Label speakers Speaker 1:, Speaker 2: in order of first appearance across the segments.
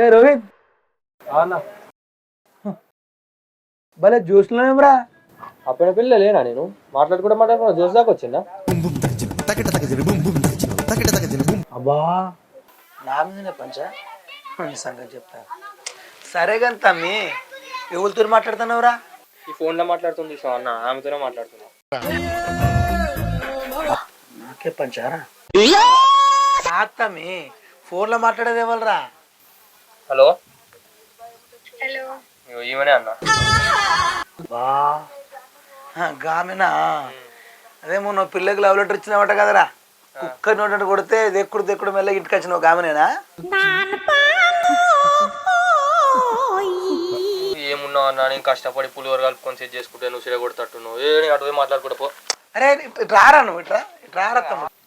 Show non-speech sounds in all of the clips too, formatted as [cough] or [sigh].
Speaker 1: ఏ రోహిత్.
Speaker 2: అన్న
Speaker 1: భలే చూసినామేమ్రా
Speaker 2: అప్పుడు పిల్ల లేనా నేను? మాట్లాడుకుంటా మాట్లాడుకున్నా జోస్ దాకా వచ్చిందా?
Speaker 1: అబ్బా. నా మీదనే పంచ. నీ సంగతి చెప్తా. సరే కానీ తమ్మి ఎవరితో మాట్లాడుతున్నావురా
Speaker 2: ఈ ఫోన్లో మాట్లాడుతుంది అన్న ఆమెతోనే మాట్లాడుతున్నా.
Speaker 1: నాకే పంచారా తమ్మి ఫోన్లో మాట్లాడేది ఎవరురా
Speaker 2: హలో.
Speaker 3: హలో.
Speaker 2: ఈమెనే అన్న.
Speaker 1: బా. గామినా? అదే మొన్న పిల్లకి లవ్ లెటర్ ఇచ్చినావట కదరా. కుక్క నోట కొడితే దెక్కుడు దెక్కుడు మెల్ల ఇంటికి వచ్చినావు గామినేనా?
Speaker 2: ఏమున్నావు అన్న నేను కష్టపడి పులిహోర కలుపుకొని సెట్ చేసుకుంటే నువ్వు సిర కొడతట్టున్నావు ఏ అటు పోయి మాట్లాడుకుంటా పో.
Speaker 1: అరే ఇటు రారా నువ్వు ఇట్రా ఇటు రారా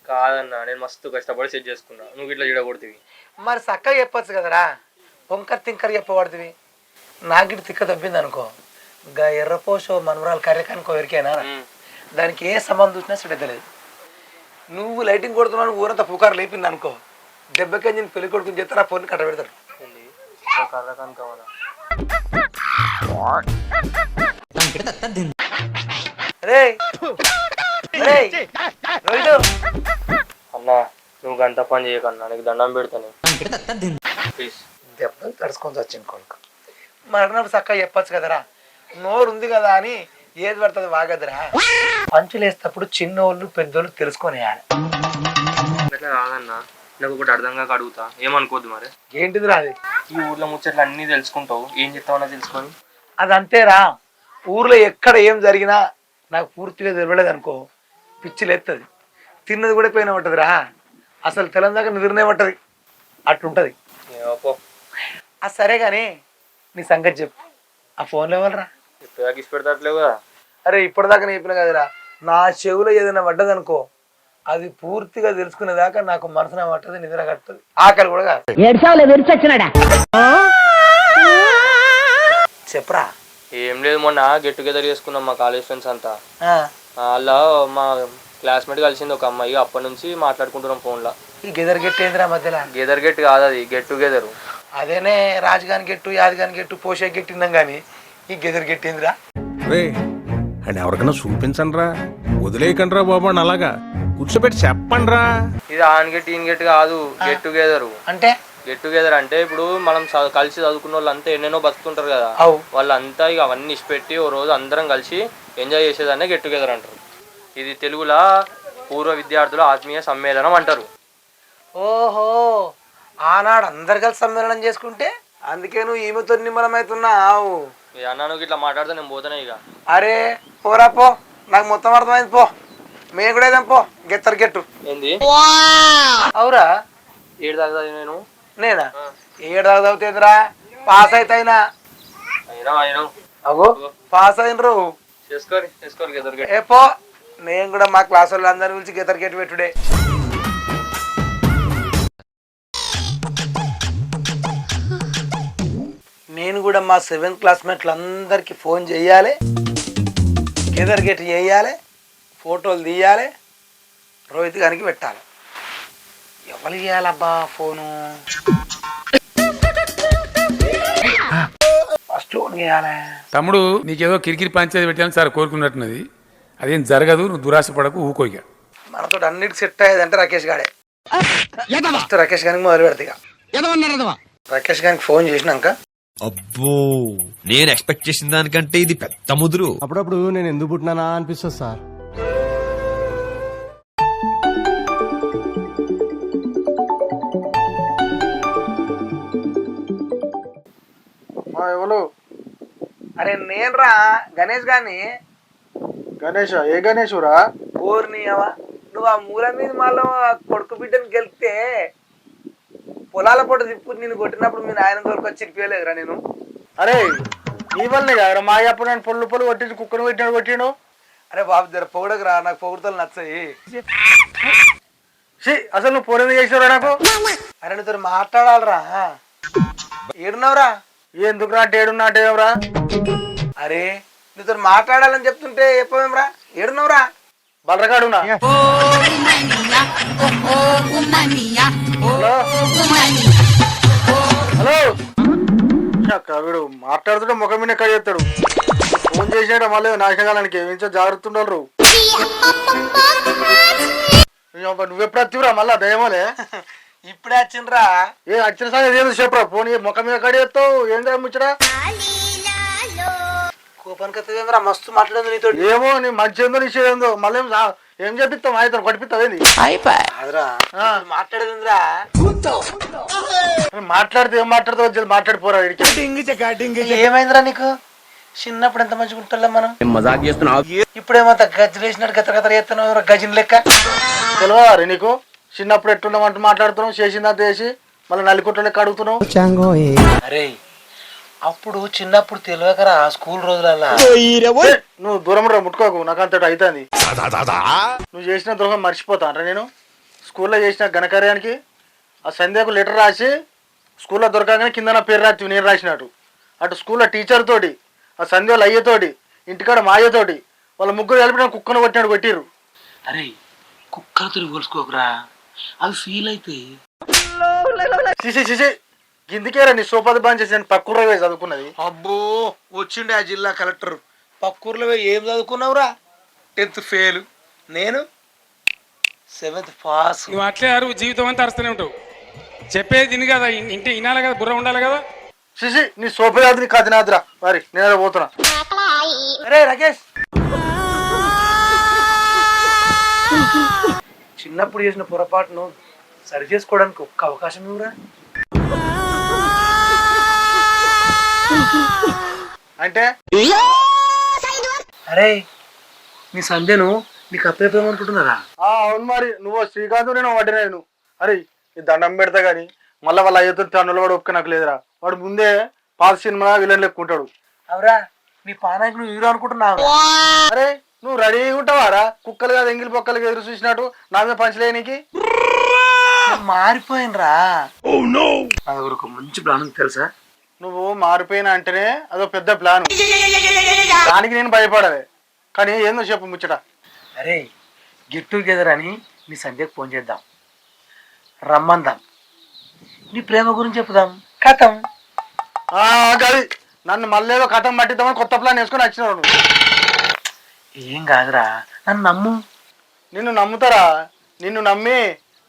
Speaker 2: కాదన్న నేను మస్తు కష్టపడి సెట్ చేసుకున్నా. నువ్వు ఇట్లా చెడ కొడుతుంది
Speaker 1: మరి చక్కగా చెప్పొచ్చు కదరా. పొంకర్ తింకర్ చెప్పబడుతుంది. నాకు ఇటు తిక్క తప్పింది అనుకో ఇంకా ఎర్రపోసో మనవరాలు కర్రెకానికో ఎరికేనా దానికి ఏ సంబంధం చూసినా సిడతలేదు నువ్వు లైటింగ్ కొడుతున్నావు ఊరంతా పుకారు లేపింది అనుకో దెబ్బకి నేను పెళ్ళి కొడుకుని చెప్తారా ఫోన్ కట్ట పెడతాడు
Speaker 2: అన్న నువ్వు గంట పని చేయకన్నా నీకు దండం పెడతాను. ప్లీజ్
Speaker 1: దెబ్బలు తడుచుకొని వచ్చింది కొడుకు. మరణప్పుడు చక్కగా చెప్పొచ్చు కదరా? నోరు ఉంది కదా అని ఏది పడుతుంది వాగదురా? పంచులు వేసేటప్పుడు చిన్నోళ్ళు పెద్దోళ్ళు తెలుసుకొనేయాలి
Speaker 2: అట్లా కాదన్నా నాకు ఒకటి అర్థం కాక అడుగుతా. ఏమనుకోద్దు మరి?
Speaker 1: ఏంటిదిరా అది?
Speaker 2: ఈ ఊర్లో ముచ్చట్లు అన్నీ తెలుసుకుంటావు. ఏం చెప్తావన్నా తెలుసుకొని?
Speaker 1: అది అంతేరా ఊర్లో ఎక్కడ ఏం జరిగినా నాకు పూర్తిగా తెలియలేదు అనుకో పిచ్చి లేస్తుంది తిన్నది కూడా పోయిన ఉంటుందిరా అసలు తెలంగాణ నిద్రనే ఉంటుంది అట్లుంటుంది.
Speaker 2: పో.
Speaker 1: ఆ సరే కానీ నీ సంగతి చెప్పు. ఆ ఫోన్లో ఎవరురా?
Speaker 2: ఇప్పుడు ఇసి పెడతాట్లేవు కదా.
Speaker 1: అరే ఇప్పటిదాకా నేను చెప్పిన కదరా. నా చెవులో ఏదైనా పడ్డదనుకో అది పూర్తిగా తెలుసుకునేదాకా నాకు మనసున పట్టదు నిద్ర కట్టదు. ఆకలి కూడా కాదు. చెప్పరా?
Speaker 2: ఏం లేదు మొన్న గెట్ టుగెదర్ చేసుకున్నాం మా కాలేజ్ ఫ్రెండ్స్ అంతా.
Speaker 1: ఆ,
Speaker 2: అలా మా క్లాస్మేట్ కలిసింది ఒక అమ్మాయి. అప్పటి నుంచి మాట్లాడుకుంటున్నాం ఫోన్లో.
Speaker 1: ఈ గెదర్ గెట్టేందిరా మధ్యలో?
Speaker 2: గెదర్ గెట్ కాదు అది. Get together.
Speaker 1: అదేనే రాజుగాని గెట్టు యాదగాని గెట్టు పోషే గెట్టిందాం కానీ ఈ గెదర్ గెట్టేందిరా
Speaker 4: రే అండ్ ఎవరికైనా చూపించండి రా వదిలేయకండి రా బాబు అని అలాగా. కూర్చోబెట్టి చెప్పండి రా
Speaker 2: ఇది ఆన్ గెట్ ఈన్ గెట్ కాదు. Get together.
Speaker 1: అంటే?
Speaker 2: గెట్ టుగెదర్ అంటే ఇప్పుడు మనం చ- కలిసి చదువుకున్న వాళ్ళంతా ఎన్నెన్నో బతుకుంటారు కదా.
Speaker 1: అవు.
Speaker 2: వాళ్ళంతా ఇక అవన్నీ ఇచ్చిపెట్టి ఓ రోజు అందరం కలిసి ఎంజాయ్ చేసేదాన్నే గెట్ టుగెదర్ అంటారు. ఇది తెలుగులో పూర్వ విద్యార్థుల ఆత్మీయ సమ్మేళనం అంటారు.
Speaker 1: ఓహో ఆనాడు అందరు కలిసి సమ్మేళనం చేసుకుంటే అందుకే నువ్వు ఈమెతో నిమ్మలమవుతున్నావు
Speaker 2: ఈ అన్న నువ్వు ఇట్లా మాట్లాడితే నేను పోతానే ఇక.
Speaker 1: అరే పోరా పో. నాకు మొత్తం అర్థమైంది పో. మేము కూడా ఏదాం పో. గెత్తరు గెట్టు.
Speaker 2: ఏంది?
Speaker 1: అవురా.
Speaker 2: ఏడు దాకా నేను?
Speaker 1: నేనా? ఏడు దాకా చదువుతుందిరా? పాస్ అయితేనా?
Speaker 2: అయినా అయినా.
Speaker 1: అగో పాస్ అయినరు.
Speaker 2: చేసుకోరు చేసుకోరు గెదర్ గెట్
Speaker 1: ఏ పో. నేను కూడా మా క్లాస్ వాళ్ళు అందరి గురించి గెత్తరు గెట్టు పెట్టుడే. నేను కూడా మా సెవెంత్ క్లాస్మేట్లు అందరికీ ఫోన్ చేయాలి. గెదర్ గెట్ చేయాలి. ఫోటోలు తీయాలి. రోహిత్ గారికి పెట్టాలి. ఎవరు చేయాలబ్బా ఫోను? [laughs] ఫస్ట్ ఫోన్ చేయాలి.
Speaker 5: తమ్ముడు నీకేదో కిరికిరి పంచాయతీ పెట్టాలని సార్ కోరుకున్నట్టున్నది. అదేం జరగదు నువ్వు దురాశ పడకు ఊకోయిక
Speaker 1: మనతో అన్నిటికి సెట్ అయ్యేదంటే రాకేష్ గాడే. ఫస్ట్ రాకేష్ గారికి మొదలు పెడతా ఇక. రాకేష్ గారికి ఫోన్ చేసినాక
Speaker 6: అబ్బో నేను ఎక్స్పెక్ట్ చేసిన దానికంటే ఇది పెద్ద ముదురు.
Speaker 7: అప్పుడప్పుడు నేను ఎందుకు పుట్టినానా అనిపిస్తుంది సార్.
Speaker 8: ఎవరు?
Speaker 1: అరే నేను రా గణేష్ గాని
Speaker 8: గణేష్ ఏ గణేషురా?
Speaker 1: కోరినియవా నువ్వు ఆ మూల మీద మళ్ళీ కొడుకు బిడ్డని గెలిస్తే పొలాల పూట తిప్పు నేను కొట్టినప్పుడు మీ నాయన దొరికి వచ్చి ఇరిపోయలేదురా నేను.
Speaker 8: అరే నీ వల్లే కదా మా అప్పుడు నేను పొల్లు పొల్లు కొట్టించి కుక్కను కొట్టినాడు కొట్టిండు.
Speaker 1: అరే బాబు జర పొగడకు రా నాకు పొగుడుతలు నచ్చాయి.
Speaker 8: అసలు నువ్వు పోరేందుకు చేసినారా నాకు?
Speaker 1: అరే నీతో మాట్లాడాలరా. ఏడున్నావురా?
Speaker 8: ఎందుకు రా అంటే ఏడున్నా అంటే ఏమరా?
Speaker 1: అరే నీతో మాట్లాడాలని చెప్తుంటే చెప్పవేమ్రా ఏడున్నావురా?
Speaker 8: బలరగాడునా హలో? హలో? వీడు మాట్లాడుతుంటే ముఖం మీద ఎక్కడ చెప్తాడు ఫోన్ చేసినాడు మళ్ళీ నాశనకాలానికి ఏమించో జాగ్రత్త ఉండరు నువ్వు ఎప్పుడు వచ్చివరా మళ్ళా? దయమలే
Speaker 1: ఇప్పుడే వచ్చిండ్రా
Speaker 8: ఏ వచ్చిన సంగతి ఏదో చెప్పరా? ఫోన్ ఏ ముఖం మీద ఎక్కడ చెప్తావు ఏందా ముచ్చరా
Speaker 1: కోపానికి వస్తుందేంద్రా మస్తు మాట్లాడింది నీతో
Speaker 8: ఏమో నీ మంచి ఏందో నీ ఏందో. మళ్ళీ ఏం చెప్పిస్తావు? ఆయన కొట్టిపిస్తావు ఏంది?
Speaker 1: కాదురా మాట్లాడేదిందిరా
Speaker 8: మాట్లాడితే ఏం మాట్లాడతావు? మాట్లాడిపోరా
Speaker 1: ఏమైందిరా నీకు? చిన్నప్పుడు ఎంత మంచిగా ఉంటుందా మనం? ఇప్పుడేమంత గజ్జలు వేసినట్టు గత గత చేస్తున్నావు గజిన్ లెక్క.
Speaker 8: తెలియదా నీకు? చిన్నప్పుడు ఎట్లున్నామంటూ మాట్లాడుతున్నావు? చేసిందంత చేసి మళ్ళీ నల్లికుట్ల లెక్క అడుగుతున్నావు?
Speaker 1: అరే అప్పుడు చిన్నప్పుడు తెలియకరా స్కూల్ రోజులల్లా.
Speaker 8: ఏ, నువ్వు దూరం రా ముట్టుకోకు నాకు అంతటి అవుతుంది నువ్వు చేసిన ద్రోహం మర్చిపోతా అంటే నేను? స్కూల్లో చేసిన ఘనకార్యానికి ఆ సంధ్యకు లెటర్ రాసి స్కూల్లో దొరకగానే కింద నా పేరు రాసి నేను రాసినట్టు. అటు స్కూల్లో టీచర్ తోటి ఆ సంధ్యలో అయ్యతోటి ఇంటికాడ మా అయ్యతోటి వాళ్ళ ముగ్గురు కలిపి నేను కుక్కను కొట్టినాడు కొట్టిర్రు.
Speaker 1: అరే కుక్కలతో పోల్చుకోకరా అవి ఫీల్ అయితే.
Speaker 8: సిసి సిసి గిందికేరా నీ సోపాది బాన్ చేసి నేను పక్కూర వేసి చదువుకున్నది?
Speaker 1: అబ్బో వచ్చిండే ఆ జిల్లా కలెక్టర్. పక్కూర్లో పోయి ఏం చదువుకున్నావురా? Tenth fail. నేను సెవెంత్ పాస్.
Speaker 5: నువ్వు అట్లే అరువు జీవితం అంతా అరుస్తూనే ఉంటావు. చెప్పేది తిని కదా ఇన్- ఇంటి వినాలి కదా బుర్ర ఉండాలి కదా?
Speaker 8: సిసి నీ సోపయాది నీ కదినాదిరా మరి నేను పోతున్నా.
Speaker 1: అరే రాకేష్! చిన్నప్పుడు చేసిన పొరపాటును సరి చేసుకోవడానికి ఒక్క అవకాశం ఇవ్వరా.
Speaker 8: అంటే?
Speaker 1: అరే నీ సంధ్యను నీకు అప్పేపేమనుకుంటున్నారా
Speaker 8: ఆ, అవును మరి. నువ్వు శ్రీకాంత్ నేను వాటి నేను. అరే ఈ దండం పెడతా గాని మళ్ళీ వాళ్ళ అయ్యతో తన్నులు వాడు ఒక్క నాకు లేదురా. వాడు ముందే పాత సినిమా విలన్ లెక్కుంటాడు
Speaker 1: అవరా నీ పానానికి నువ్వు హీరో అనుకుంటున్నావు?
Speaker 8: అరే నువ్వు రెడీగా ఉంటావారా? కుక్కలు కాదు ఎంగిలి పొక్కలు ఎదురు చూసినట్టు నా మీద పంచలేనికి
Speaker 1: మారిపోయినరా? నా దగ్గర ఒక మంచి ప్లాన్ తెలుసా?
Speaker 8: నువ్వు మారిపోయినా అంటేనే అదో పెద్ద ప్లాన్. దానికి నేను భయపడాలి. కానీ ఏందో చెప్పు ముచ్చట.
Speaker 1: అరే గెట్ టుగెదర్ అని నీ సంధ్యకు ఫోన్ చేద్దాం. రమ్మందాం. నీ ప్రేమ గురించి చెప్పుదాం. కథం.
Speaker 8: గది. నన్ను మళ్ళీ కథం పట్టిద్దామని కొత్త ప్లాన్ వేసుకొని వచ్చినావు నువ్వు.
Speaker 1: ఏం కాదురా నన్ను నమ్ము.
Speaker 8: నిన్ను నమ్ముతారా? నిన్ను నమ్మి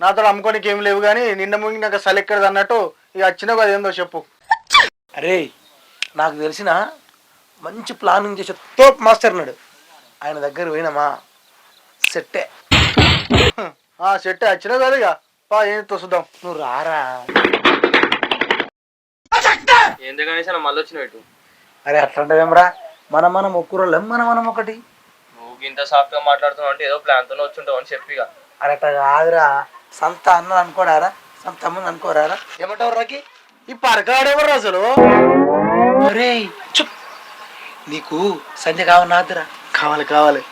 Speaker 8: నాతో అమ్ముకోనికి ఏం లేవు కానీ నిన్న ముగినాక సలెక్కడది అన్నట్టు ఇక వచ్చినావు కదా ఏందో చెప్పు.
Speaker 1: అరే నాకు తెలిసిన మంచి ప్లానింగ్ చేసే తోప్ మాస్టర్ ఉన్నాడు. ఆయన దగ్గర పోయినామా? సెట్టే.
Speaker 8: ఆ సెట్ వచ్చినావు కదా ఇక. పా ఏం చూద్దాం.
Speaker 1: నువ్వు రారా.
Speaker 2: ఎందుకని మళ్ళీ వచ్చిన
Speaker 1: అరే అట్లాంటివేమరా మన మనం ఒక్కరోళ్ళం మన మనం ఒకటి.
Speaker 2: నువ్వు ఇంత సాఫ్ట్గా మాట్లాడుతున్నావు అంటే ఏదో ప్లాన్తోనే వచ్చుంటావు అని చెప్పిగా
Speaker 1: అరే అట్లా కాదురా. సంత అన్నది అనుకోడారా సంత అమ్మని అనుకోరారా? ఏమంటావు రాకి
Speaker 8: ఈ పరకాడెవరు అసలు
Speaker 1: అరే చుప్. నీకు సంధ్య కావన్నాదిరా
Speaker 8: కావాలి కావాలి.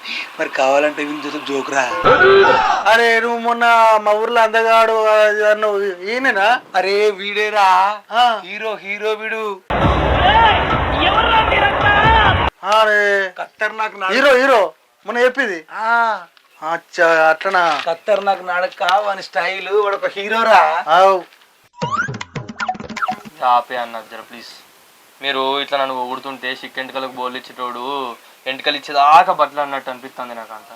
Speaker 1: మరి కావాలంటే వీళ్ళ జೊತೆ జోకురా.
Speaker 8: అరే నువ్వు మొన్న మా ఊర్లో అందగాడు అది అన్నావు ఈయననా?
Speaker 1: అరే వీడేరా.
Speaker 8: ఆ,
Speaker 1: హీరో హీరో వీడు.
Speaker 8: అరే.
Speaker 1: ఖతర్నాక్
Speaker 8: హీరో హీరో. మొన్న చెప్పింది. అచ్చా అట్లనా?
Speaker 1: ఖతర్నాక్ నడక వాని స్టైల్ వాడు ఒక హీరోరా.
Speaker 8: ఆవ్.
Speaker 2: ఆపే అన్నారు జర ప్లీజ్ మీరు ఇట్లా నన్ను ఊడుతుంటే చిక్ ఎంటకలకు బోర్లు ఇచ్చేటోడు ఎంటకలు ఇచ్చేదాకా బట్టలు అన్నట్టు అనిపిస్తుంది నాకు అంతా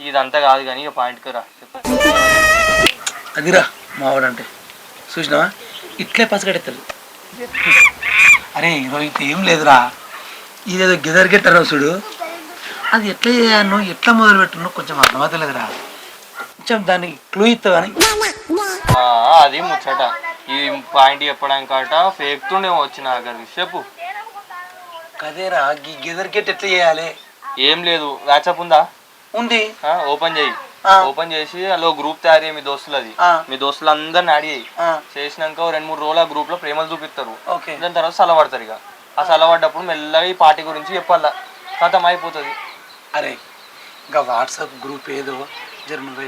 Speaker 2: ఇదంతా కాదు కానీ ఇక పాయింట్కి రా చెప్పు.
Speaker 1: అదిరా మావాడంటే. చూసినావా? ఇట్లే పసగడెత్తాడు అరే రోహిత్ ఏం లేదురా. ఇదేదో గిదర్ గెట్టరా చూడు. అది ఎట్లా చేయను ఎట్లా మొదలు పెట్టును కొంచెం అర్థమవుతలేదురా. కొంచెం దానికి క్లూ
Speaker 2: ఆ, అది ముచ్చట. ఈ పాయింట్ చెప్పడానికట ఫేక్తుండేమో వచ్చిన దగ్గరికి చెప్పు.
Speaker 1: కదేరా ఈ గిదర్ గెట్ ఎట్లా చేయాలి?
Speaker 2: ఏం లేదు. వాట్సాప్ ఉందా?
Speaker 1: ఉంది.
Speaker 2: ఓపెన్ చేయి. ఓపెన్ చేసి అందులో గ్రూప్ తయారు మీ దోస్తులది
Speaker 1: ఆ.
Speaker 2: మీ దోస్తులు అందరిని యాడ్ చేయి.
Speaker 1: ఆ,
Speaker 2: చేసినాక రెండు మూడు రోజులు ఆ గ్రూప్లో ప్రేమలు చూపిస్తారు
Speaker 1: ఓకే.
Speaker 2: దాని తర్వాత సలవడతారు ఇక. ఆ సలవడ్డప్పుడు మెల్లగా ఈ పార్టీ గురించి చెప్పాలా. కథం అయిపోతుంది.
Speaker 1: అరే ఇంకా వాట్సాప్ గ్రూప్ ఏదో? జర నువ్వు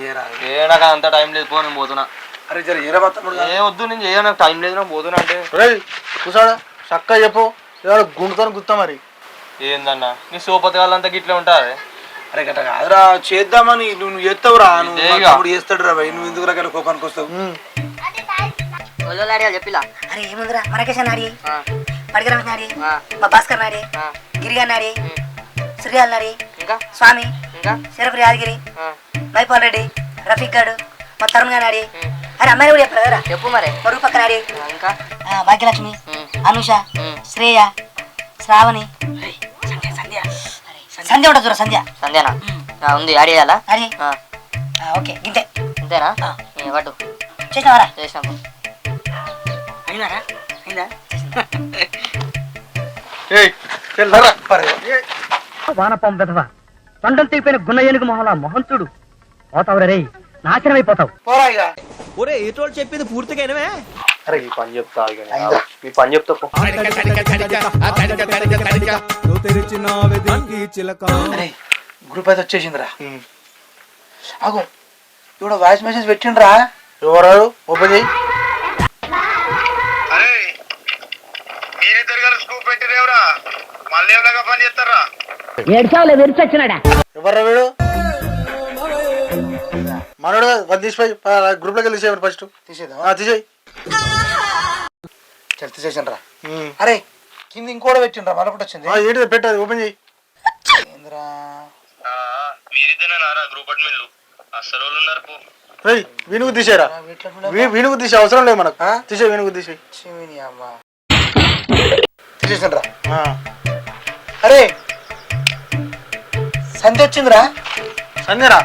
Speaker 2: అంత టైం లేదు పో నేను పోతున్నా.
Speaker 1: అరే జర ఏరా
Speaker 2: ఏ వద్దు నేను చేయ నాకు టైం లేదు నాకు పోతున్నా అంటే.
Speaker 8: రేయ్ కూసాడా చక్కగా చెప్పు. ఏదో గుండుతో గుత్తా మరి.
Speaker 2: ఏందన్నా? నీ సోపతగాళ్ళంతా గిట్లే ఉంటారు
Speaker 1: అరే గట్ట కాదురా చేద్దామని నువ్వు చేస్తావురా నువ్వు చేస్తాడు రా భయ్. నువ్వు ఎందుకు రకాల కోపానికి వస్తావు?
Speaker 9: అరే ఏముందిరా? మరకేసాను ఆడి పడిగరవి నాడి. మా భాస్కర్ నాడి. గిరిగా నాడి. శ్రీయాల్ నాడి.
Speaker 10: ఇంకా?
Speaker 9: స్వామి.
Speaker 10: ఇంకా?
Speaker 9: శరపురి యాదగిరి.
Speaker 10: ఆ,
Speaker 9: మైపాల్ రెడ్డి రఫీక్ గాడు మా తరుణ్గా నాడి అరే అమ్మాయి కూడా చెప్పారు కదరా
Speaker 10: చెప్పు మరి.
Speaker 9: పొరుగు పక్క నాడి
Speaker 10: ఆ, ఇంకా?
Speaker 9: భాగ్యలక్ష్మి. అనుష. శ్రేయ శ్రావణి. సంధ్య సంధ్య. సంధ్య ఉంటుంది చూడ సంధ్య.
Speaker 10: సంధ్యానా? ఉంది యాడ్ చేయాలా?
Speaker 9: ఓకే ఆ.
Speaker 10: ఏ, పట్టు
Speaker 9: చేసినావారా?
Speaker 10: చేసినాము
Speaker 9: అయినారా? అయిందా? వానపాం వెధవ. తొండం తెగిపోయిన గున్న ఏనుగు మొహలా మొహం చూడు పోతావురా రే నాశనం అయిపోతావు
Speaker 1: పోరా ఇక
Speaker 6: ఒరే ఏటోళ్ళు చెప్పింది పూర్తిగా వినవే?
Speaker 1: అరే
Speaker 2: ఈ పని చెప్తా ఇక నేను. ఈ పని చెప్తా పో.
Speaker 1: అరే గ్రూప్ అయితే వచ్చేసిందిరా అగో ఇప్పుడు వాయిస్ మెసేజ్ పెట్టిండ్రా.
Speaker 8: ఎవరాడు? ఓపెన్ చేయి.
Speaker 9: ఏడ్చావులే విరిచొచ్చినాడా?
Speaker 8: ఎవర్రా వీడు? మనోడు వద్ద తీసిపోయి గ్రూప్లోకి వెళ్ళి ఫస్ట్
Speaker 1: తీసేద్దాం
Speaker 8: తీసేయి.
Speaker 1: చల్ తీసేసిండ్రా అరే కింద ఇంకోటి పెట్టిండ్రా మరొకటి వచ్చింది.
Speaker 8: ఏంటి పెట్టు అది ఓపెన్ చేయి.
Speaker 1: ఏందిరా?
Speaker 8: రేయ్ వీణుకు తీసేరా
Speaker 1: వీటిలో
Speaker 8: వీ- వీణుకు తీసే అవసరం లేదు మనకు. తీసే వీణుకు తీసేయి.
Speaker 1: చిమిని అమ్మ. అరే సంధ్య వచ్చిందిరా?
Speaker 8: సంధ్యరా?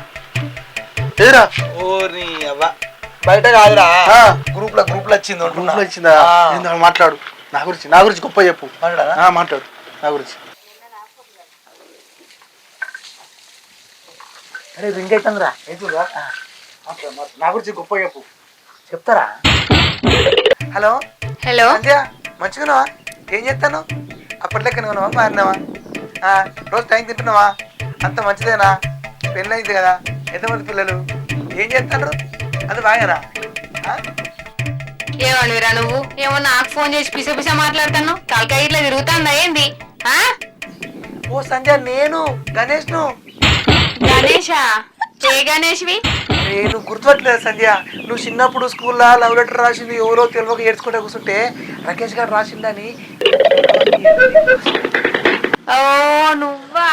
Speaker 8: ఏదిరా
Speaker 1: ఓరి అవ్వ. బయట కాదురా. గ్రూప్లో గ్రూప్లో వచ్చింది?
Speaker 8: గ్రూప్. లో వచ్చిందా మాట్లాడు. నా గురించి నా గురించి గొప్ప చెప్పు. మాట్లాడు? నా గురించి.
Speaker 1: అరే రింగ్ అవుతుందిరా
Speaker 8: అవుతుందా. నా గురించి గొప్ప చెప్పు.
Speaker 1: చెప్తారా? హలో?
Speaker 3: హలో?
Speaker 1: సంధ్య మంచిగున్నావా? ఏం చేస్తాను అప్పట్లెక్కన ఉన్నావా? మారినావా? ఆ, రోజు టైం తింటున్నావా? అంత మంచిదేనా? పెళ్ళి అయింది కదా? ఎంతమంది పిల్లలు? ఏం చేస్తాడు అది బాగానా ఆ?
Speaker 3: ఏమనివిరా నువ్వు? ఏమో నాకు ఫోన్ చేసి పిస పిస మాట్లాడుతాను తలకాయ ఇట్లా తిరుగుతుందా ఏంది? ఆ?
Speaker 1: ఓ సంధ్య నేను గణేష్ను.
Speaker 3: గణేషా? ఏ గణేష్వి?
Speaker 1: నేను గుర్తుపట్టలేదు సంధ్య. నువ్వు చిన్నప్పుడు స్కూల్లో లవ్ లెటర్ రాసింది ఎవరో తెలియక ఏడ్చుకుంటే కూర్చుంటే రాకేష్ గారు రాసిందని.
Speaker 3: ఓ నువ్వా?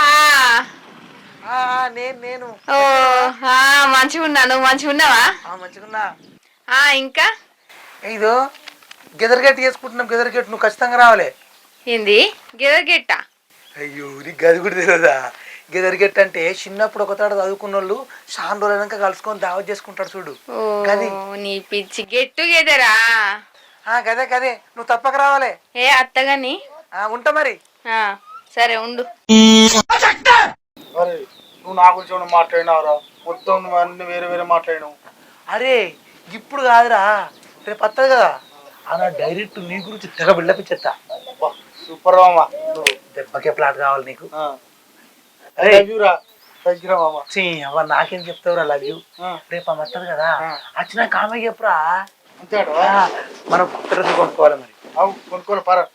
Speaker 1: నేను నేను.
Speaker 3: ఓ ఆ మంచిగా ఉన్నా. నువ్వు మంచిగా ఉన్నావా?
Speaker 1: ఆ, మంచిగున్నా
Speaker 3: ఆ ఇంకా?
Speaker 1: ఇదో గెదర్ గెట్ చేసుకుంటున్నాం. గెదర్ గెట్ నువ్వు ఖచ్చితంగా రావాలి.
Speaker 3: ఏంది? గిరగిట్ట
Speaker 1: అయ్యో నీకు గది కూడా తెలియదా గెదర్ గెట్ అంటే చిన్నప్పుడు ఒకతాడు చదువుకున్న వాళ్ళు రోజులైనాక కలుసుకొని దావత్ చేసుకుంటాడు చూడు.
Speaker 3: ఓ
Speaker 1: గది.
Speaker 3: నీ పిచ్చి గెట్టు గెదరా?
Speaker 1: ఆ, గదే గదే. నువ్వు తప్పక రావాలి.
Speaker 3: ఏ అత్తగాని?
Speaker 1: ఆ, ఉంటా మరి.
Speaker 3: ఆ, సరే ఉండు.
Speaker 8: అరే. నువ్వు నా గురించి ఏమైనా మాట్లాడినావురా? మొత్తం నువ్వు అన్ని వేరే వేరే మాట్లాడినావు.
Speaker 1: అరే ఇప్పుడు కాదురా. రేపు వస్తుంది కదా. అలా డైరెక్ట్ నీ గురించి తెగ బిల్డపిచ్చేస్తా
Speaker 8: సూపర్ మామ.
Speaker 1: దెబ్బకే ప్లాట్ కావాలి నీకు. అవ్వ నాకేం చెప్తావురా లవ్. రేపు ఆమె వస్తుంది కదా. వచ్చినా కామె చెప్పురా. మనం కొత్త డ్రెస్ కొనుక్కోవాలి మరి.
Speaker 8: కొనుక్కోను పర.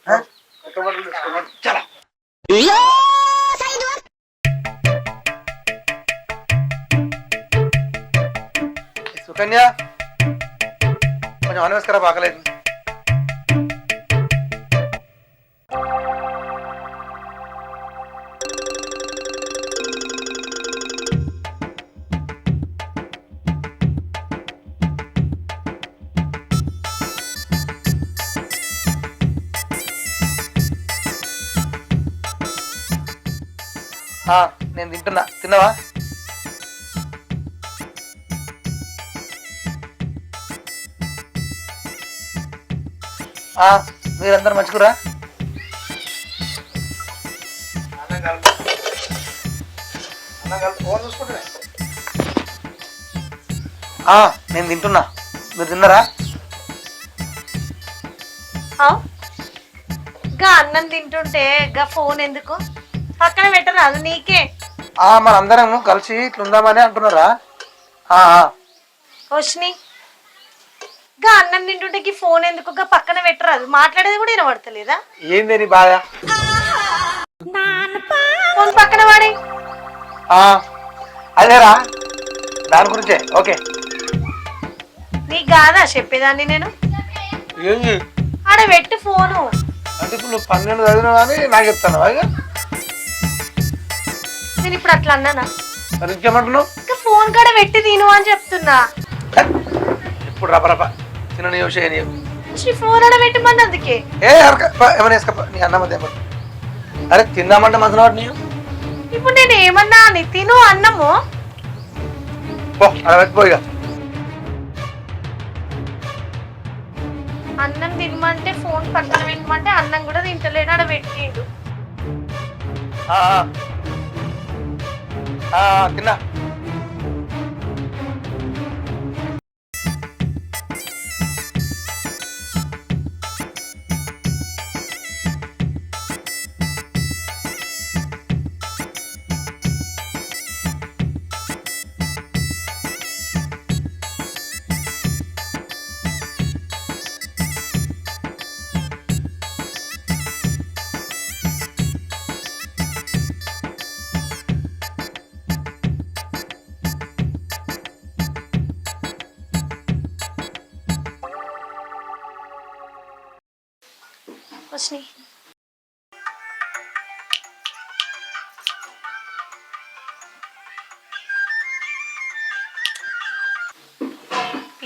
Speaker 1: చాలా. సుకన్య కొంచెం అనవస్కర బాగలేదు నేను తింటున్నా. తిన్నావా? మీరందరూ మంచుకురా
Speaker 8: ఫోన్ చూసుకుంటున్నా.
Speaker 1: ఆ, నేను తింటున్నా. మీరు తిన్నారా?
Speaker 11: గా అన్నం తింటుంటే గా ఫోన్ ఎందుకు? పక్కన పెట్టరాదు నీకే.
Speaker 1: ఆ, మనందరం కలిసి ఇట్లా ఉందామని అంటున్నారా? ఆ, ఆ.
Speaker 11: వచ్చిని గా అన్నం తింటుంటే గీ ఫోన్ ఎందుకు? గా పక్కన పెట్టరాదు మాట్లాడేది కూడా వినబడతలేదా?
Speaker 1: ఏంది నీ బాగా
Speaker 11: ఫోన్ పక్కన వాడి.
Speaker 1: ఆ, అదేరా? దాని గురించే. ఓకే.
Speaker 11: నీకు కాదా చెప్పేదాన్ని నేను?
Speaker 1: ఏంది?
Speaker 11: ఆడ పెట్టు ఫోను.
Speaker 1: అంటే ఇప్పుడు నువ్వు పన్నెండు చదివినావు అని నాకు చెప్తాను
Speaker 11: నేను ఇప్పుడు అట్లా అన్నానా?
Speaker 1: మరి ఇంకేమంటున్నావు?
Speaker 11: ఇంకా ఫోన్ కాడ పెట్టి తిను అని చెప్తున్నా.
Speaker 1: ఇప్పుడు రప రప తినని విషయం
Speaker 11: శ్రీ ఫోన్ ఆడ పెట్టమని అందుకే.
Speaker 1: ఏ అరక పా, ఏమైనా వేసుకో నీ అన్నం అదే. అరే తిందామంటే మంచి వాడు నీవు.
Speaker 11: ఇప్పుడు నేను ఏమన్నా అని తిను అన్నము.
Speaker 1: పో ఇక.
Speaker 11: అన్నం తినమంటే ఫోన్ పక్కన పెట్టమంటే అన్నం కూడా తింటలేడు ఆడ పెట్టిండు.
Speaker 1: తిన్నా.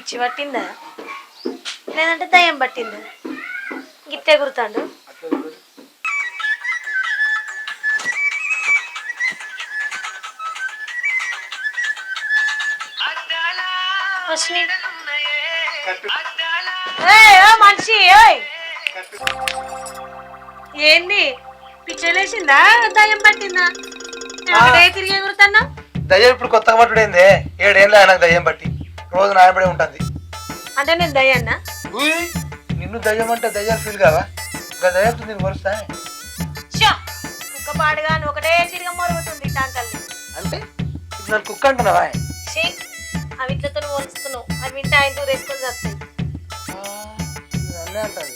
Speaker 11: పిచ్చి పట్టిందా? లేదంటే దయ్యం పట్టిందా? గిట్టే గుర్తాడు మనిషి ఏంది? పిచ్చలేసిందా? దయ్యం పట్టిందా? తిరిగి ఎగురుతున్నా.
Speaker 1: దయ్యం ఇప్పుడు కొత్తగా పట్టుడైంది? ఏడేళ్ళ నాకు దయ్యం బట్టి రోజు నాయబడే ఉంటుంది.
Speaker 11: అంటే నేను దయ్యన్నా
Speaker 1: నిన్ను దయ్యం అంటే దయ్యాలు ఫీల్ కావా? ఇంకా దయ్యంతో నేను వరుస్తా
Speaker 11: కుక్క పాడుగా ఒకటే తిరిగి మరుగుతుంది టాంకల్ని.
Speaker 1: అంటే ఇప్పుడు నన్ను కుక్క అంటున్నావా?
Speaker 11: అవి ఇట్లతో పోలుస్తున్నావు అవి వింటే ఆయన దూరేసుకొని వస్తాయి
Speaker 1: అన్నీ అంటుంది.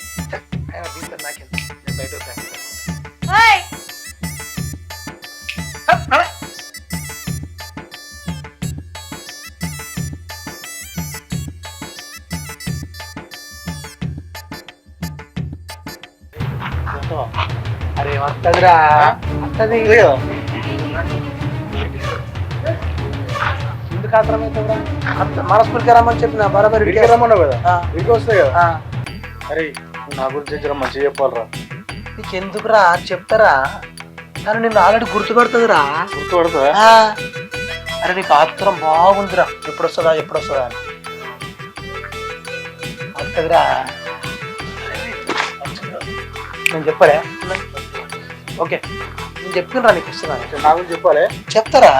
Speaker 1: ఆయన దీంతో నాకెందుకు? నేను బయట అరే వస్తుందిరా వస్తుంది ఎందుకు అవసరమవుతుందిరా మన స్కూల్కి రమ్మని చెప్పిన బరాబర్
Speaker 8: ఇడికి రమ్మన్నావు కదా. ఇడికి వస్తాయి కదా. అరే నా గురించి జర మంచిగా చెప్పాలరా.
Speaker 1: నీకు ఎందుకురా చెప్తారా? కానీ నిన్ను ఆల్రెడీ గుర్తుపడుతుందిరా.
Speaker 8: గుర్తుపడుతుందా.
Speaker 1: అరే నీకు ఆత్రం బాగుందిరా. ఎప్పుడు వస్తుందా ఎప్పుడు వస్తుందా అని. వస్తుందిరా నేను చెప్పలే. ఓకే. నేను చెప్తున్నా నీకు వస్తున్నా
Speaker 8: నా గురించి చెప్పాలి.
Speaker 1: చెప్తారా?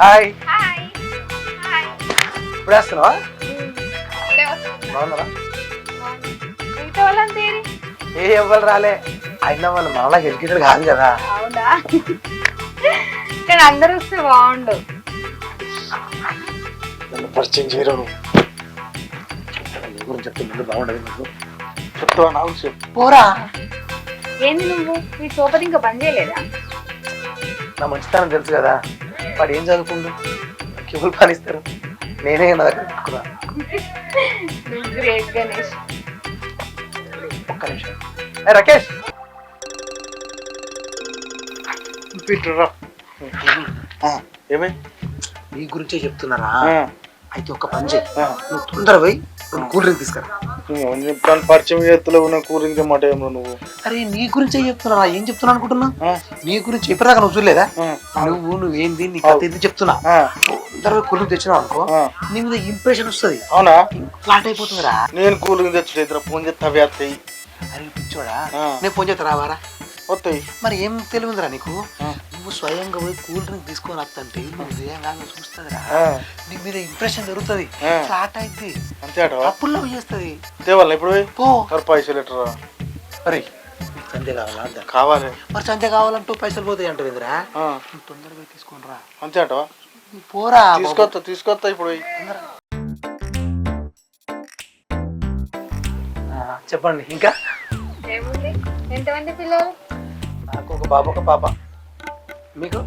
Speaker 1: హాయ్. ఇప్పుడు వేస్తున్నావా? బాగున్నారా? ఏ ఎవ్వరు రాలే. అయినా వాళ్ళు మనలా గెలికినాడు కాదు కదా.
Speaker 3: అవునా? కానీ అందరూ వస్తే బాగుండు.
Speaker 8: నన్ను పరిచయం చేయరు నువ్వు? నీ గురించి చెప్తే ముందు బాగుండదు నీకు. చెప్తావా నా గురించి చెప్పు
Speaker 1: పోరా.
Speaker 3: ఏంది నువ్వు? నీ సోపతి ఇంకా పని చేయలేదా?
Speaker 1: నా మంచితనం తెలుసు కదా. వాడు ఏం చదువుకుండు? ఎవరు పనిస్తారు నేనే నా దగ్గర పెట్టుకున్నా. [laughs]
Speaker 3: గ్రేట్ గణేష్
Speaker 1: ఒక్క నిమిషం. ఏ రాకేష్!
Speaker 8: పీటర్ రా ఏమై?
Speaker 1: నీ గురించే చెప్తున్నారా. అయితే ఒక్క పని చేయి. నువ్వు తొందర పోయి కూల్ డ్రింక్ తీసుకురా.
Speaker 8: చెప్తాను పరిచయం చేస్తలేవు నా కూరింగ్ మాట ఏమో నువ్వు?
Speaker 1: అరే నీ గురించే చెప్తున్నా ఏం చెప్తున్నా అనుకుంటున్నా. నీ గురించి ఎప్పటిదాకా నువ్వు చూడలేదా. నువ్వు నువ్వేంది నీ కథ ఇది చెప్తున్నా. తొందర కూల్ డ్రింక్ తెచ్చినావు అనుకో. నీ మీద ఇంప్రెషన్ వస్తుంది.
Speaker 8: అవునా?
Speaker 1: ఫ్లాట్ అయిపోతుందిరా.
Speaker 8: నేను కూలింగ్ తెచ్చుడు ఇద్దరు ఫోన్ చేస్తే వస్తాయి
Speaker 1: అరే పిచ్చోడా. నేను ఫోన్ చేస్తా రావారా?
Speaker 8: వస్తాయి
Speaker 1: మరి ఏం తెలివిందిరా నీకు. నువ్వు స్వయంగా పోయి కూల్ డ్రింక్ తీసుకొని వస్తంటే నువ్వు ఉదయంగా చూస్తుందిరా.
Speaker 8: ఆ.
Speaker 1: నీ మీద ఇంప్రెషన్ జరుగుతుంది. ఫ్లాట్ అయింది
Speaker 8: అంతే
Speaker 1: అప్పుడు లవ్ చేస్తుంది.
Speaker 8: తేవాలా ఇప్పుడు పోయి?
Speaker 1: పో.
Speaker 8: మరి పైసలు ఎట్రా
Speaker 1: అరే సంధ్య కావాలా? అంత
Speaker 8: కావాలి.
Speaker 1: మరి సంధ్య కావాలంటూ పైసలు పోతాయి అంటావు ఇందిరా.
Speaker 8: ఆ.
Speaker 1: నువ్వు తొందరగా పోయి తీసుకొని రా
Speaker 8: అంతే
Speaker 1: నువ్వు పోరా.
Speaker 8: తీసుకొస్తా తీసుకొస్తా ఇప్పుడు
Speaker 1: చెప్పండి ఇంకా?
Speaker 3: ఏముంది? ఎంతమంది పిల్లలు?
Speaker 1: నాకు ఒక బాబు ఒక పాప. మీకు?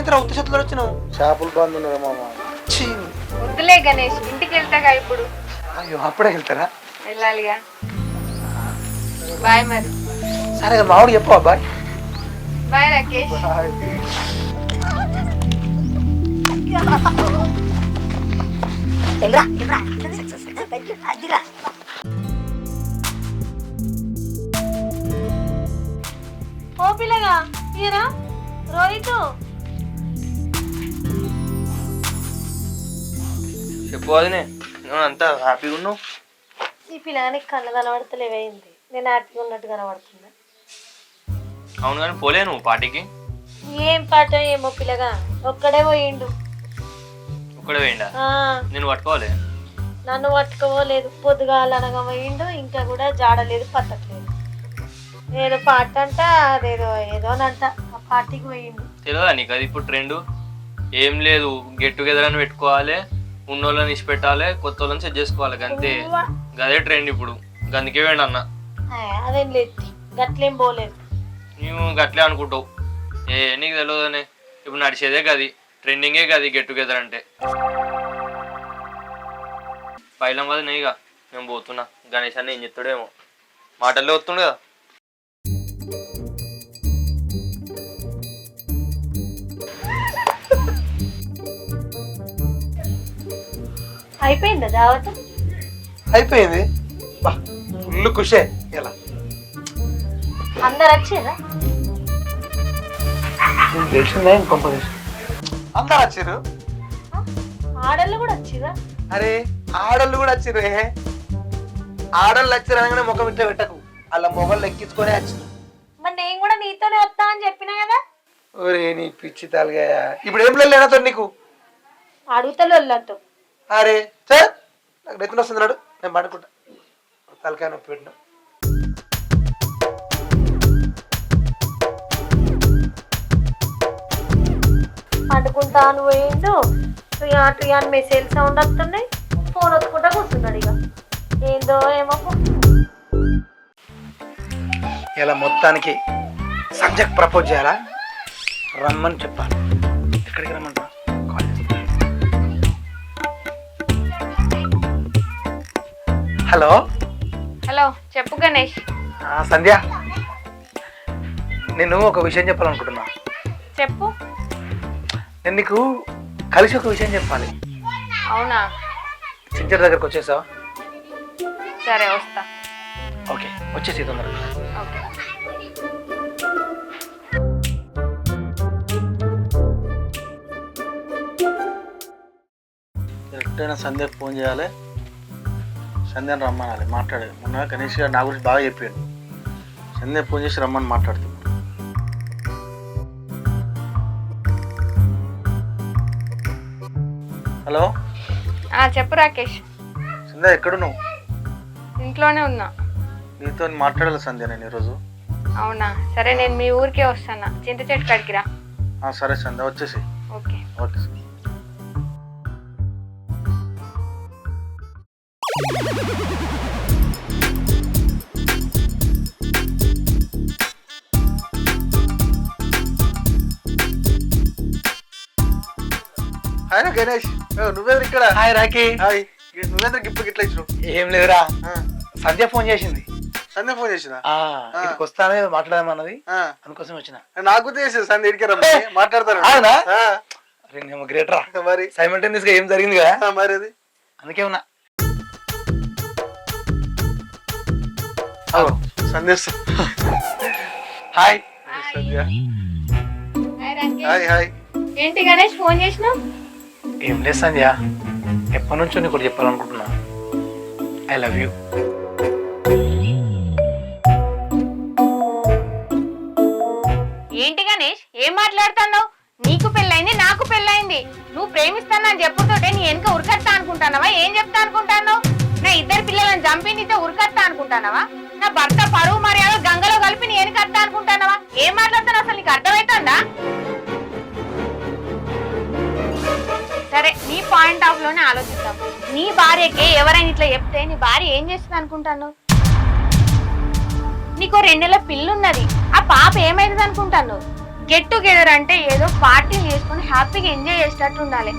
Speaker 1: ఏమైందిరా ఉత్త చేతులు వచ్చినావు.
Speaker 8: చేపలు బంద్ ఉన్నది మామ.
Speaker 3: వద్దులే గణేష్ ఇంటికి వెళ్తాగా ఇప్పుడు.
Speaker 1: అయ్యో అప్పుడే వెళ్తారా?
Speaker 3: వెళ్ళాలిగా. బాయ్ మరి.
Speaker 1: సరే మామిడి చెప్పు అబ్బాయి
Speaker 3: బాయ్ రాకేష్.
Speaker 11: ఓ పిల్లగా మీరా? రోహిత్?
Speaker 2: చెప్పు అదినే నువ్వు అంతా హ్యాపీగా ఉన్నావు?
Speaker 11: ఈ పిల్లగానికి కళ్ళు కనబడతలేవేంది నేను హ్యాపీగా ఉన్నట్టు కనబడుతుందా
Speaker 2: అవును కానీ పోలే నువ్వు పార్టీకి?
Speaker 11: ఏం పాట ఏమో పిల్లగా? ఒక్కడే పోయిండు.
Speaker 2: ఒక్కడే పోయిండా?
Speaker 11: ఆ,
Speaker 2: నేను పట్టుకోవాలి?
Speaker 11: నన్ను పట్టుకోలేదు. పొద్దుగాల అనగా పోయిండు ఇంకా కూడా జాడలేదు పట్టట్లేదు. ఏదో పాట అంట అదేదో ఏదోనంట ఆ పార్టీకి పోయిండు.
Speaker 2: తెలియదా నీకు? అది ఇప్పుడు ట్రెండ్ ఏం లేదు గెట్ టుగెదర్ అని పెట్టుకోవాలి. ఉన్నోళ్ళని ఇచ్చి పెట్టాలి కొత్త వాళ్ళని సెట్ చేసుకోవాలి అంతే గదే ట్రెండ్ ఇప్పుడు. గందుకే వేయండి అన్న.
Speaker 11: అదేం లేదు. గట్లేం పోలేదు.
Speaker 2: నువ్వు గట్లే అనుకుంటావు. ఏ నీకు తెలియదనే ఇప్పుడు నడిచేదే గది. ట్రెండింగే గది గెట్ టుగెదర్ అంటే. పైలం వల్ల నేయిగా నేను పోతున్నా. గణేష్ అన్న ఏం చెప్తాడేమో మాటల్లో వస్తుండు కదా.
Speaker 11: అయిపోయిందా దావత్?
Speaker 1: అయిపోయింది. బా ఫుల్ ఖుషే ఇలా.
Speaker 11: అందరు వచ్చిరా?
Speaker 1: తెలిసిందే ఇంకొంప తెలిసి అందరు వచ్చారు?
Speaker 11: ఆడళ్ళు కూడా వచ్చిరా?
Speaker 1: అరే ఆడళ్ళు కూడా వచ్చిర్రు ఏ ఆడళ్ళు వచ్చారు అనగానే ముఖం ఇట్లా పెట్టకు. అలా మొగళ్ళు ఎక్కించుకొని వచ్చారు.
Speaker 11: మరి నేను కూడా నీతోనే వస్తా అని చెప్పినా కదా?
Speaker 1: ఒరే నీ పిచ్చి తలగా ఇప్పుడు ఏం లేనాతో నీకు?
Speaker 11: అడుగుతలు వెళ్ళట్టు
Speaker 1: అరే సార్ నాకు నెత్తిన వస్తుంది నాడు నేను పడుకుంటా. తలకాయ నొప్పి పెట్టిన.
Speaker 11: పండుకుంటాను పోయిండు టుయా టుయా అని మెసేజ్ సౌండ్ వస్తున్నాయి. ఫోన్ వత్తుకుంటా కూర్చున్నాడు ఇక. ఏందో ఏమో.
Speaker 1: ఇలా మొత్తానికి సంజయ్ ప్రపోజ్ చేయాలా? రమ్మని చెప్పాలి. హలో.
Speaker 3: హలో చెప్పు గణేష్.
Speaker 1: ఆ, సంధ్య. నేను ఒక విషయం చెప్పాలనుకుంటున్నా.
Speaker 3: చెప్పు.
Speaker 1: నేను నీకు కలిసి ఒక విషయం చెప్పాలి.
Speaker 3: అవునా?
Speaker 1: సించర్ దగ్గరకు వచ్చేసావా?
Speaker 3: సరే వస్తా.
Speaker 1: ఓకే వచ్చేసి తొందరగా.
Speaker 3: ఓకే.
Speaker 8: ఎట్టైనా సంధ్యకు ఫోన్ చేయాలి. సంధ్యని రమ్మనాలి మాట్లాడాలి మొన్న గణేష్ గారు నా గురించి బాగా చెప్పాడు సంధ్య ఫోన్ చేసి రమ్మని మాట్లాడుతున్నాడు హలో?
Speaker 3: ఆ, చెప్పు రాకేష్.
Speaker 8: సంధ్య ఎక్కడ నువ్వు
Speaker 3: ఇంట్లోనే ఉన్నా.
Speaker 8: నీతో మాట్లాడాలి సంధ్య నేను ఈరోజు.
Speaker 3: అవునా? సరే నేను మీ ఊరికే వస్తాను. చింత చెట్టు కాడికి రా.
Speaker 8: ఆ, సరే సంధ్య వచ్చేసి
Speaker 3: ఓకే.
Speaker 8: ఓకే గణేష్. నువ్వేంద్ర ఇక్కడ?
Speaker 1: హాయ్ రాకీ
Speaker 8: హాయ్ నువ్వేంద్ర గిఫ్ట్ గిట్ల ఇచ్చినావు
Speaker 1: ఏం లేదురా. సంధ్య ఫోన్ చేసింది.
Speaker 8: సంధ్య ఫోన్ చేసిందా?
Speaker 1: ఆ, ఇక్కడికి వస్తానే మాట్లాడమన్నది
Speaker 8: ఆ,
Speaker 1: అందుకోసం వచ్చిన.
Speaker 8: నాకు చేసింది సంధ్య ఇడికి రమ్మని. మాట్లాడతాను.
Speaker 1: అవునా? గ్రేట్ రా. [laughs]
Speaker 8: మరి?
Speaker 1: సైమల్టేనియస్గా ఏం జరిగింది కదా?
Speaker 8: మరి అది?
Speaker 1: అందుకే ఉన్నా.
Speaker 8: వస్తా.
Speaker 1: Hi
Speaker 8: Sandhya.
Speaker 3: Hi Rakesh.
Speaker 8: Hi hi
Speaker 3: ఏంటి గణేష్ ఫోన్ చేసినావు?
Speaker 1: ఏం లేదు సంధ్య. ఎప్పటి నుంచో నీకు ఒకటి చెప్పాలనుకుంటున్నా. ఐ లవ్ యూ
Speaker 3: ఏంటి గణేష్ ఏం మాట్లాడుతున్నావు? నీకు పెళ్ళైంది నాకు పెళ్ళైంది. నువ్వు ప్రేమిస్తానని చెప్పుతోటే నీ వెనుక ఉరికత్తా అనుకుంటానవా ఏం చెప్తా అనుకుంటాను నా ఇద్దరు పిల్లలను చంపి నీతో అనుకుంటానవా నా భర్త పరువు మర్యాద గంగలో కలిపి నీ వెనుకత్తా అనుకుంటానవా ఏం మాట్లాడుతున్నావు అసలు? నీకు అర్థమవుతుందా సరే నీ పాయింట్ ఆఫ్లోనే ఆలోచిద్దాం. నీ భార్యకి ఎవరైనా ఇట్లా చెప్తే నీ భార్య ఏం చేస్తుంది అనుకుంటాను? నీకు రెండు నెలల పిల్లున్నది. ఆ పాప ఏమైతుంది అనుకుంటాను? గెట్ టుగెదర్ అంటే ఏదో పార్టీలు చేసుకుని హ్యాపీగా ఎంజాయ్ చేసేటట్టు ఉండాలి.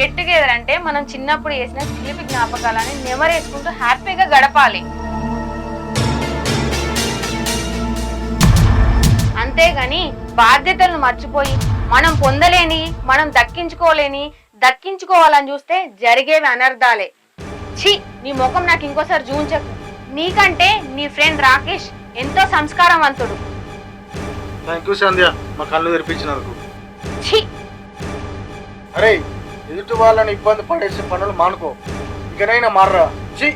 Speaker 3: గెట్ టుగెదర్ అంటే మనం చిన్నప్పుడు చేసిన తీపి జ్ఞాపకాలని నెమరేసుకుంటూ హ్యాపీగా గడపాలి. అంతేగాని బాధ్యతలను మర్చిపోయి మనం పొందలేని మనం దక్కించుకోలేని దక్కించుకోవాలని చూస్తే జరిగేవి అనర్థాలే ఛీ నీ ముఖం నాకు ఇంకోసారి చూపించకు. నీకంటే నీ ఫ్రెండ్ రాకేష్ ఎంతో సంస్కారవంతుడు.
Speaker 8: థ్యాంక్ యూ సంధ్య. మా కళ్ళు తెరిపించినందుకు.
Speaker 3: ఛీ.
Speaker 8: అరే ఎదుటి వాళ్ళని ఇబ్బంది పడేసే పనులు మానుకో. ఇకనైనా మారరా. చి